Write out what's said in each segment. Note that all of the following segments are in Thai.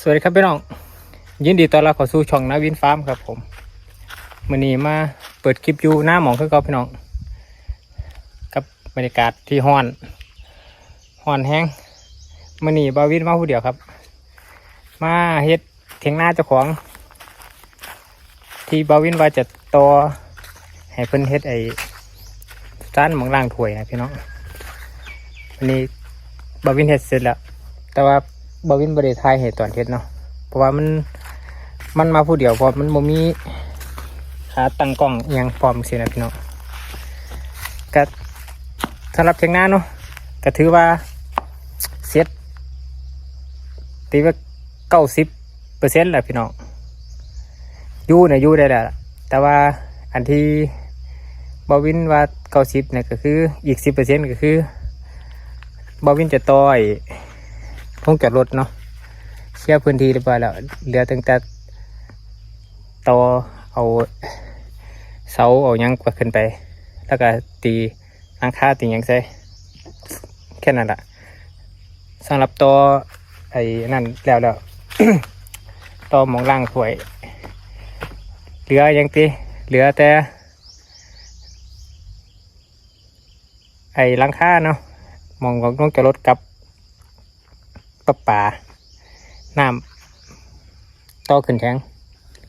สวัสดีครับพี่น้อง ยินดีต้อนรับเข้าสู่ช่องนาวินฟาร์มครับผมมื่อนี้มาเปิดคลิปอยู่หน้าหมองคือเก่าพี่น้องกับบรรยากาศที่ห้อนห้อนแห้งมื่อนี้บาวินมาผู้เดียวครับ มาเฮ็ดเถียงหน้าเจ้าของ ที่บาวินว่าจะต่อให้เพิ่นเฮ็ดไอ้ร้านหมองล่างถ้วยนะพี่น้องวันนี้บาวินเฮ็ดเสร็จแล้ว แต่ว่า บาวินบริทายเหตุตอนเฮ็ดเนาะเพราะว่ามันมันมาผู้เดียวเพราะมันบ่มีขาตั้งกล้องอยังพร้อมสินะพี่น้องก็สำหรับเทียงหน้าเนาะก็ถือว่าเสร็จตีว่าเก้าสิบเปอร์เซ็นต์แหละพี่น้องยู่เนี่ยยู่ได้แหละแต่ว่าอันที่บาวินว่าเก้าสิบเนี่ยก็คืออีกสิบเปอร์เซ็นต์ก็คือบาวินจะต่อย พงจอดรถเนาะเคลียพื้นที่เรียบร้อยแล้วเหลือตั้งแต่ต่อเอาเสาเอายังกว่าขึ้นไป แล้วก็ตีหลังคาตียังใส่แค่นั้นแหละสำหรับต่อไอ้นั่นแล้วแล้วต่อมองล่างถวย เหลือยังตีเหลือแต่ไอ้ลังค่าเนาะมองของน้องจอดรถกับ ปลาป่าน้ำต่อขึ้นแข็ง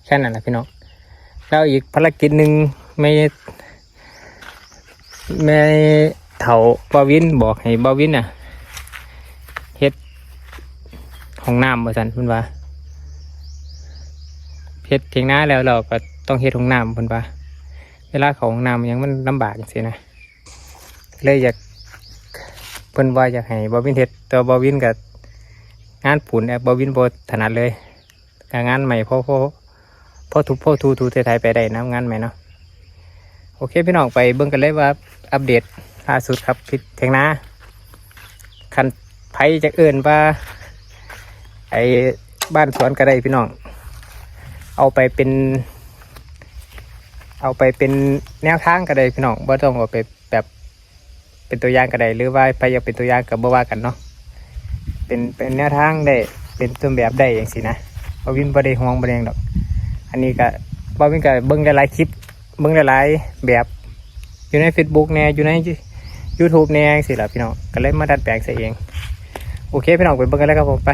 แค่นั้นแหละพี่น้องแล้วอีกภารกิจหนึ่งไม่ไม่เถาบาวินบอกให้บาวินน่ะเฮ็ดของน้ำมาสันเพิ่นว่าเฮ็ดเทียงน้าแล้วเราก็ต้องเฮ็ดของน้ำเพิ่นว่าเวลาเขาของน้ำยังมันลำบากสินะเลยอยากเพิ่นว่าอยากให้บาวินเฮ็ดแต่บาวินกับ งานปูนแอบบวินโบถนัดเลยงานใหม่พ่อพ่อพ่อทุบพ่อทูทูไทยไปได้นะงานใหม่เนาะโอเคพี่น้องไปเบิ่งกันเลยว่าอัปเดตล่าสุดครับพิษเทงนาคันไผจะเอื่นว่าไอ้บ้านสวนก็ได้พี่น้อง เอาไปเป็น เอาไปเป็นแนวทางก็ได้พี่น้องบ่ต้องเอาไปแบบเป็นตัวอย่างก็ได้หรือว่าไปอยากเป็นตัวอย่างกับบ่ว่ากันเนาะ เป็นเป็นแนวทางได้เป็นต้นแบบได้อย่างสินะบาวินบ่ได้ห่วงบ่ได้หยังดอก อันนี้ก็บาวินก็เบิ่งหลายคลิป เบิ่งหลายแบบอยู่ใน Facebook แน่อยู่ใน YouTube แน่จังซี่ล่ะพี่น้องก็เลยมาดัดแปลงซะเอง โอเคพี่น้องไปเบิ่งกันเลยครับผมไป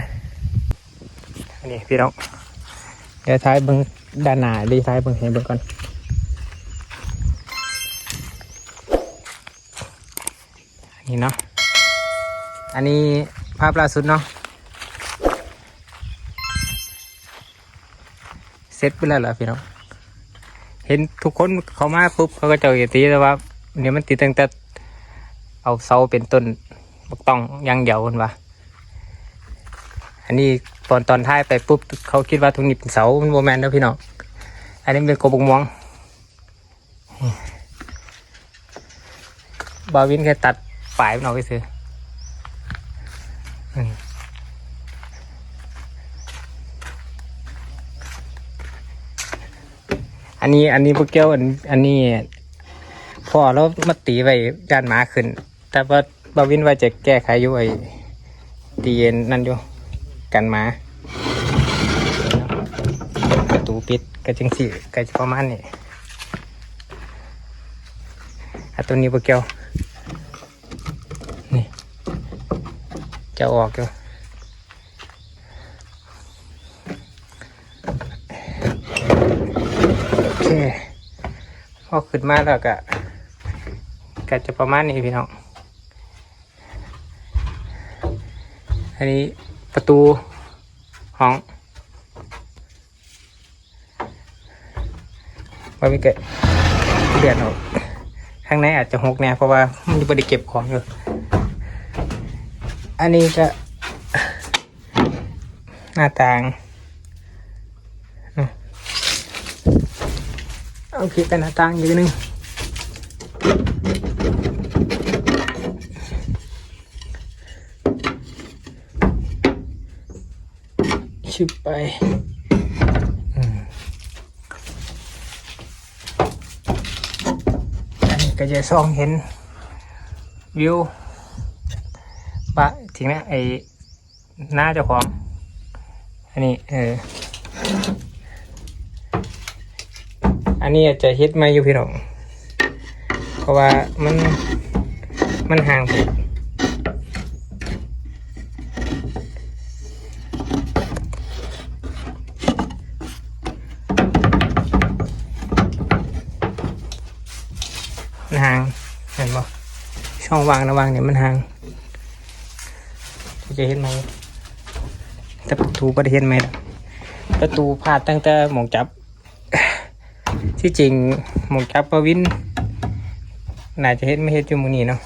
อันนี้พี่น้องเดี๋ยวท้ายเบิ่งด้านหน้าดีท้ายเบิ่งให้เบิ่งก่อนอันนี้เนาะอันนี้ ภาพล่าสุดเนาะเสร็จไปแล้วเหรอพี่น้องเห็นทุกคนเขามาปุ๊บเขาก็จะเห็นตีแต่ว่าเนี่ยมันติดตั้งแต่เอาเสาเป็นต้นบักต้องยังเดียวคนว่าอันนี้ตอนตอนท้ายไปปุ๊บเขาคิดว่าตรงนี้เป็นเสามันโมแมนแล้วพี่น้องอันนี้เป็นกบบกม่วงบาวินแค่ตัดปลายมันออกไปซื้อ อันนี้อันนี้พวกเกี้ยวอันอันนี้พ่อแล้วมาตีไว้ด้านหมาขึ้น แต่ว่าบาวินว่าจะแก้ไขอยู่ไอ้ตีเย็นนั่นอยู่กันหมาประตูปิดก็จังสิก็จะประมาณนี้อันตัวนี้พวกเกี้ยวนี่จะออกอยู่ โอเคพ อขึ้นมาแล้วก็ก็จะประมาณนี้พี่น้อง อันนี้ประตูห้องว่าไม่เกิดเดือนออกข้างในอาจจะหกแน่เพราะว่ามันยังไม่ได้เก็บของอยู่ อันนี้ก็หน้าต่าง โอเคเป็นหน้าต่างอยู่นึงชิบไปอันนี้ก็จะส่องเห็น วิวบะถึงนะไอ้หน้าเจ้าของ อันนี้ เออ อันนี้อาจจะเฮ็ดไม่อยู่พี่น้อง เพราะว่ามันมันห่างไปมันห่างเห็นบ่ช่องวางระหวางเนี่ยมันห่างจะเห็นไหมแต่ประตูประเห็นไหมประตูพลาดตั้งแต่หมองจับ ที่จริงหมองจับประวินน่าจะเฮ็ดไม่เฮ็ดจุมือนี้เนาะ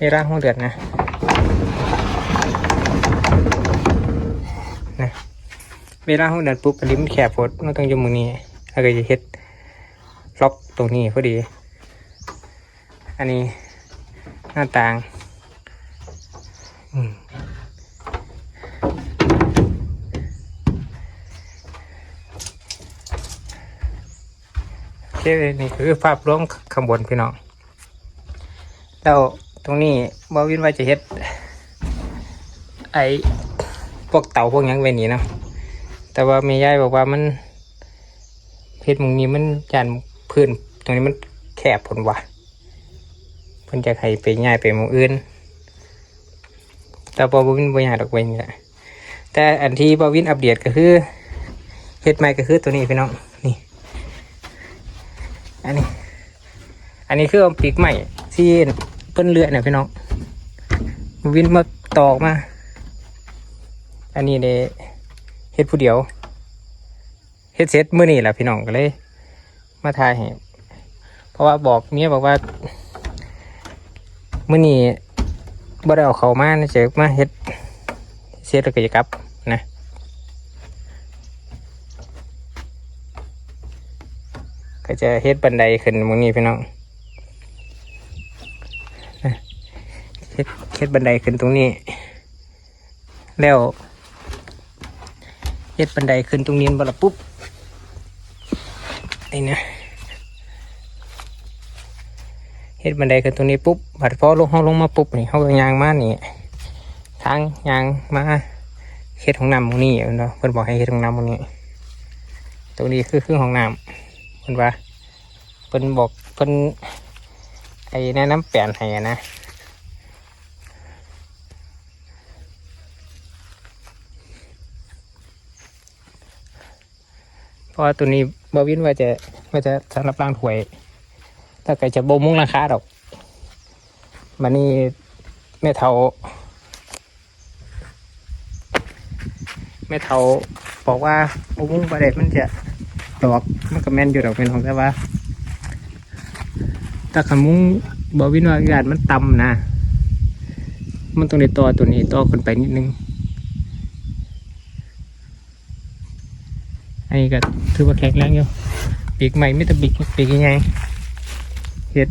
เวลาห้องเดือดนะนะเวลาห้องเดือดปุ๊บอันนี้มแคบโพดมันต้องจุมือนี้แล้วก็จะเฮ็ดล็อกตรงนี้พอดี อันนี้หน้าต่าง อืม เคนี่คือภาพรวมข้างบนพี่น้องแล้วตรงนี้บอวินว่าจะเฮ็ด ไอพวกเต่าพวกยังไว้นี่เนาะแต่ว่าแม่ยายบอกว่ามันเพชรมุงนี้มันจานพื้นตรงนี้มันแคบผลว่ะเพิ่นจะให้ไปง่ายไปมุงอื่น แต่บอวินบ่อยากดอกไว้นี่แหละแต่อันที่บอวินอัปเดตก็คือเฮ็ดใหม่ก็คือตัวนี้พี่น้อง อันนี้ อันนี้คือเอาปีกใหม่ที่เพิ่นเลือดเนี่ยพี่น้องวินมาตอกมา อันนี้เดเฮ็ดผู้เดียวเฮ็ดเสร็จมื้อนี้แหละพี่น้องก็เลย มาทายให้เพราะว่าบอกเมียบอกว่ามื้อนี้บ่ได้เอาเขามานะเจะมาเฮ็ดเสร็จแล้วก็จะกลับนะ ก็จะเฮ็ดบันไดขึ้นมื้อนี้พี่น้องเฮ็ดเฮ็ดบันไดขึ้นตรงนี้ แล้วเฮ็ดบันไดขึ้นตรงนี้บ่ละปุ๊บนี่นะเฮ็ดบันไดขึ้นตรงนี้ปุ๊บบัดพอลงห้องลงมาปุ๊บนี่เขาก็ยางมานี่ทางยางมาเฮ็ดของน้ำตรงนี้เนาะเพิ่นบอกให้เฮ็ดของน้ำตรงนี้ ตรงนี้คือเครื่องของน้ำ นว่าเพิ่นบอกเพิ่นไอ้แนะน้ำแปลนให้นะเพราะตัวนี้บอวินว่าจะว่าจะสำหรับล้างถวยถ้าเกิดจะบ่มุงราคาดอกมันนี่แม่เทาแม่เทาบอกว่าบ่มุงประเด็มันจะ ดอกมันก็แม่นอยู่ดอกเป็นของแต่ว่าถ้าขมุ้งบอวินว่าอากาศมันต่ำนะ มันต้องในต่อตัวนี้ต่อขึ้นไปนิดนึงอันนี้ก็ถือว่าแข็งแรงอยู่ปีกใหม่ไม่แต่ปีกปีกยังไงเห็ด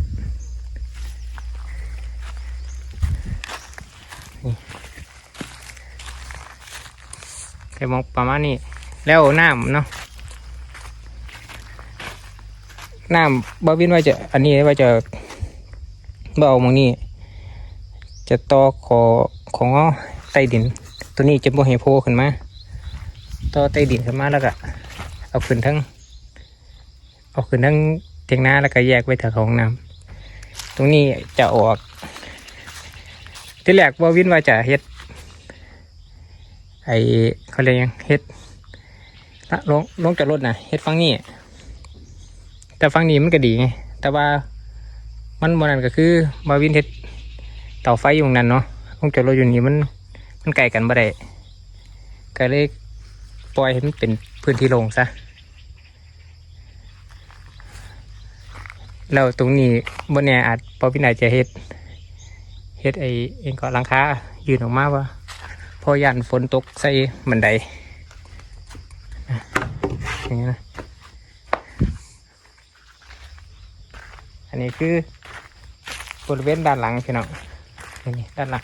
แค่มองประมาณนี้แล้วน้ำเนาะ น้ำบาวินว่าจะอันนี้ว่าจะเบเอามองนี้ จะต่อขอของใต้ดิน ตัวนี้จะบ่ให้โผล่ขึ้นมาต่อใต้ดินขึ้นมาแล้วก็เอาขึ้นทั้งเอาขึ้นทั้งเทียงนาแล้วก็แยกไว้แถวของน้ำตรงนี้จะออกที่แรกว่าวินว่าจะเฮ็ดไอเขาเรียกยังเฮ็ดละลงลงจากรถนะเฮ็ดฟังนี้ แต่ฟังนี้มันก็ดีไง แต่ว่ามันบนนั้นก็คือบาวินเฮ็ดเต่าไฟอยู่ตรงนั้นเนาะลงจากรถอยู่นี่มันมันไกลกันบ่ได้ก็เลยปล่อยให้มันเป็นพื้นที่โล่งซะแล้วตรงนี้บนเนี่ยอาจพอพี่นายจะเฮ็ดเฮ็ดไอเองก็หลังคายืนออกมาว่า พอยันฝนตกใส่บันไดอย่างนี้นะ อันนี้คือบริเวณด้านหลังพี่น้องนี่ด้านหลัง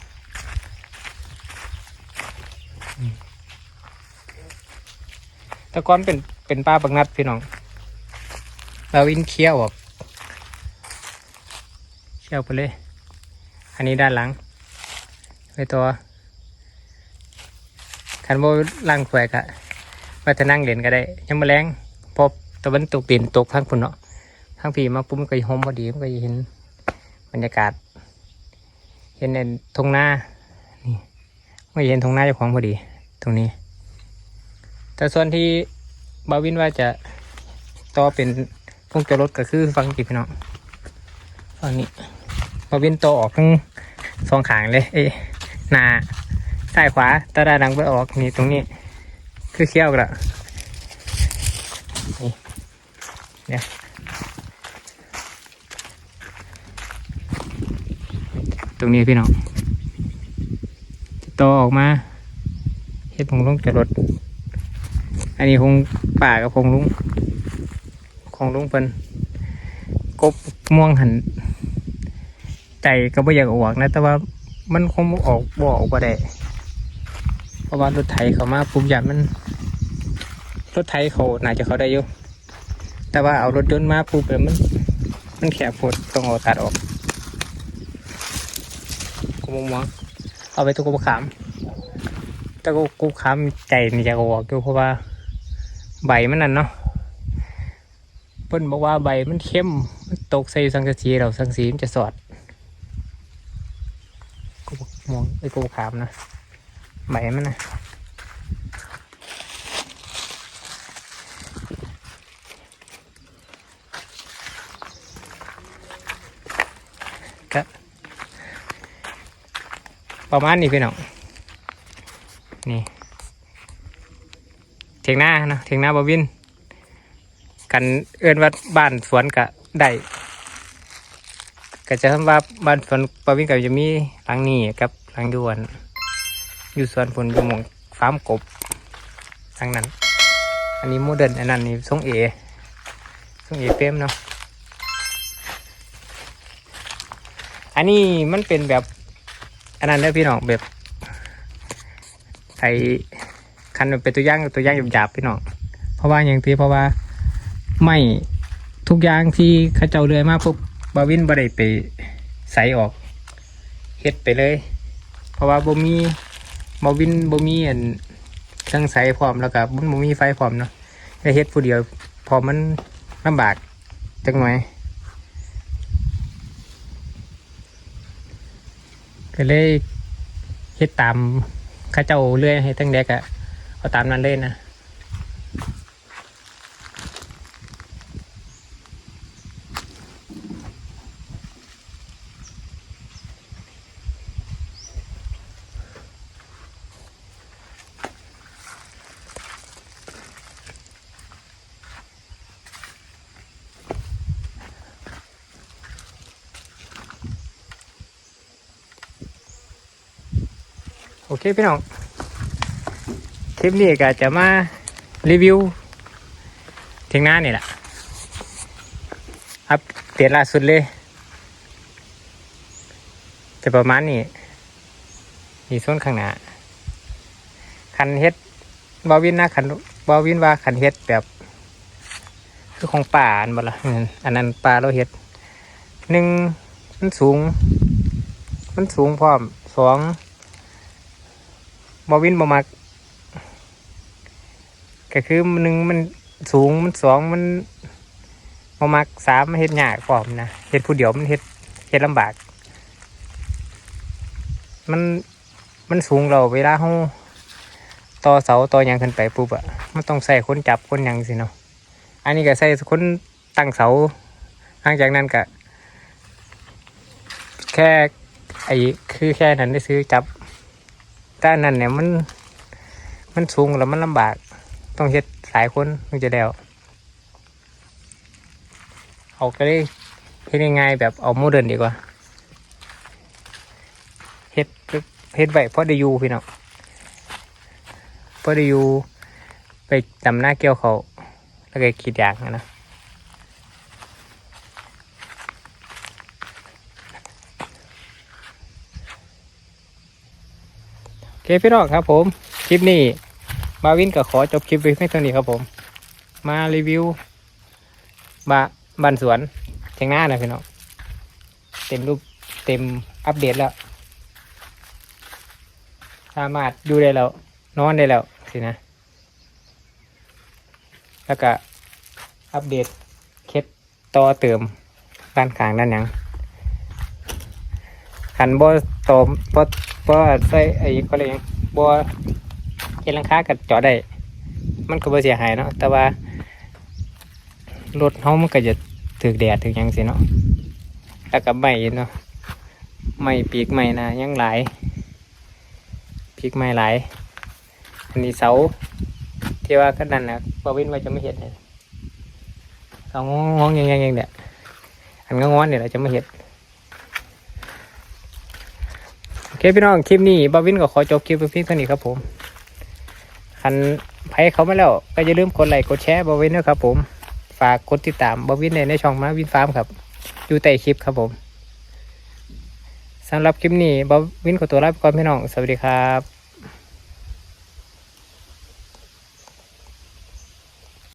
แต่ก่อนเป็นเป็นป้าบักนัดพี่น้องเราวินเคี้ยวออกเคี้ยวไปเลย อันนี้ด้านหลังไปตัวคันโบล่างแขวกอะว่าจะนั่งเล่นก็ได้ยังมาแรงพอตะวันตกดินตกทางพุ่นเนาะ ทางพีมาปุ๊บมันก็โฮมพอดีมันก็เห็นบรรยากาศ เห็นในทงหน้านี่ไม่เห็นทงหน้าเจ้าของพอดี ตรงนี้ แต่ส่วนที่บาวินว่าจะต่อเป็นพวงจรถก็คือฟังจีพี่น้องฝั่งนี้บาวินโตออกทั้งสองขางเลย เอ้หน้าซ้ายขวาตาดาดังไปออกนี่ตรงนี้ คือเขี้ยวกันละนี่เนี่ย รงนี้พี่น้องต่อออกมาเฮ็ดพงลุงจรถ อันนี้คงป่ากับคงลุงคงลุงเป็นกบม่วงหันใจก็ไม่อยากออกนะ แต่ว่ามันคงออกบ่ออกบ่ได้เพราะว่ารถไถเขามาปุ๊บยันมันรถไถเขาน่าจะเขาได้อยู่แต่ว่าเอารถยนต์มาปุ๊บแล้วมัน มันแคบโพดต้องเอาตัดออก มมองเอาไปตัวกูขามแต่กูกูขามใจนี่จะออกอยู่เพราะว่าใบมันนั่นเนาะเพิ่นบอกว่าใบมันเข้มมันตกใส่สังกะสีเราสังกะสีมันจะสอดกูบมองไอ้กูขามนะใบมันนะ ประมาณนี้พี่น้องนี่เถียงหน้านะเถียงหน้าบวิน กันเอื้อนว่าบ้านสวนกะได้ก็จะทำว่าบ้านสวนบวินก็จะมีหลังนี้กับหลังอยวน อยู่สวนผลอยู่หมองฟาร์มกบทางนั้น อันนี้โมเดิร์นอันนั้นนี่ทรงเอทรงเอเปรมเนาะอันนี้มันเป็นแบบ นนั้นเด้พี่น้องแบบไอคันเป็นตัวอย่างตัวอย่างหยาบๆพี่น้องเพราะว่าอย่างที่เพราะว่าไม่ทุกอย่างที่ข้าเจ้าเรือยมาปุ๊บบาวินบ่ได้ไปใส่ออกเฮ็ดไปเลย เพราะว่าบ่มีบาวินบ่มีอันเครื่องใส่พร้อมแล้วก็บ่มีไฟพร้อมเนาะแต่เฮ็ดผู้เดียวพอมันลำบากจังหน่อย ก็เลยเฮ็ดตามข้าเจ้าเรื่อยให้ตั้งเด็กอะเอาตามนั้นเลยนะ เคพี่น้อง คลิปนี้ก็จะมารีวิวเทียงหน้านี่แหละอัปเดตล่าสุดเลย จะประมาณนี้มีส่วนข้างหน้าคันเฮ็ดบาวินนะคันบาวินว่าคันเฮ็ดแบบคือของป่าอันบ่ละอันนั้นป่าเราเฮ็ดหนึ่งมันสูง มันสูงพร้อมสอง บวินบ่มักก็คือมันหนึ่งมันสูงมันสองมันมามักสามเฮ็ดยากพร้อมนะเฮ็ดผู้เดียวมันเฮ็ดเฮ็ดลำบาก มันมันสูงเราเวลาเขาต่อเสาต่อยังขึ้นไปปุ๊บอะมันต้องใส่คนจับคนยังสิเนาะอันนี้ก็ใส่คนตั้งเสาหลังจากนั้นก็แค่ไอ้คือแค่นั้นได้ซื้อจับ แต่นนั้นเนี่ยมัน มันสูงแล้วมันลำบาก ต้องเฮ็ดหลายคนถึงจะได้เอาเอาก็ได้เฮ็ดง่ายๆแบบเอาโมเดิร์นดีกว่าเฮ็ดเฮ็ดไว้เพราะได้อยู่พี่น้องเพราะได้อยู่ไปตำหน้าเกี่ยวเขาแล้วก็คิดอย่างนะ เคพี่น้องครับ ผมคลิปนี้มาวินก็ขอจบคลิปไว้เพียงเท่านี้ครับผม มารีวิวบาบ้านสวนเชียงหน้านะพี่น้องเต็มรูปเต็มอัปเดตแล้ว สามารถดูได้แล้วนอนได้แล้วสินะ แล้วก็อัปเดตเคสต่อเติมด้านข้างด้านหยังขันบ่ตอมบ่ บ่ใส่ไอ้ก็เลยกหยังบ่เฮ็ดหลังคากับจอดได้ มันก็บ่เสียหายเนาะแต่ว่ารถเฮามันก็จะถึกแดดถึกหยังสิเนาะแล้วก็ไม้เนาะไม้ปีกไม้นะยังหลายปีกไม้หลายอันนี้เสาที่ว่าก็นั่นนะบาวินว่าจะไม่เห็นเลยสางงงๆยังๆๆเนี่ยอันงงๆเนี่ยเราจะไม่เห็นโอเค พี่น้องคลิปนี้บาวินก็ขอจบคลิปไปเพียงเท่านี้ครับผมคันไพ่เขามาแล้วก็อย่าลืมกดไลค์กดแชร์บาวินด้วยครับผมฝากกดติดตามบาวินในในช่องมาวินฟาร์มครับอยู่ใต้คลิปครับผมสำหรับคลิปนี้บาวินขอตัวลาไปก่อนพี่น้องสวัสดีครับ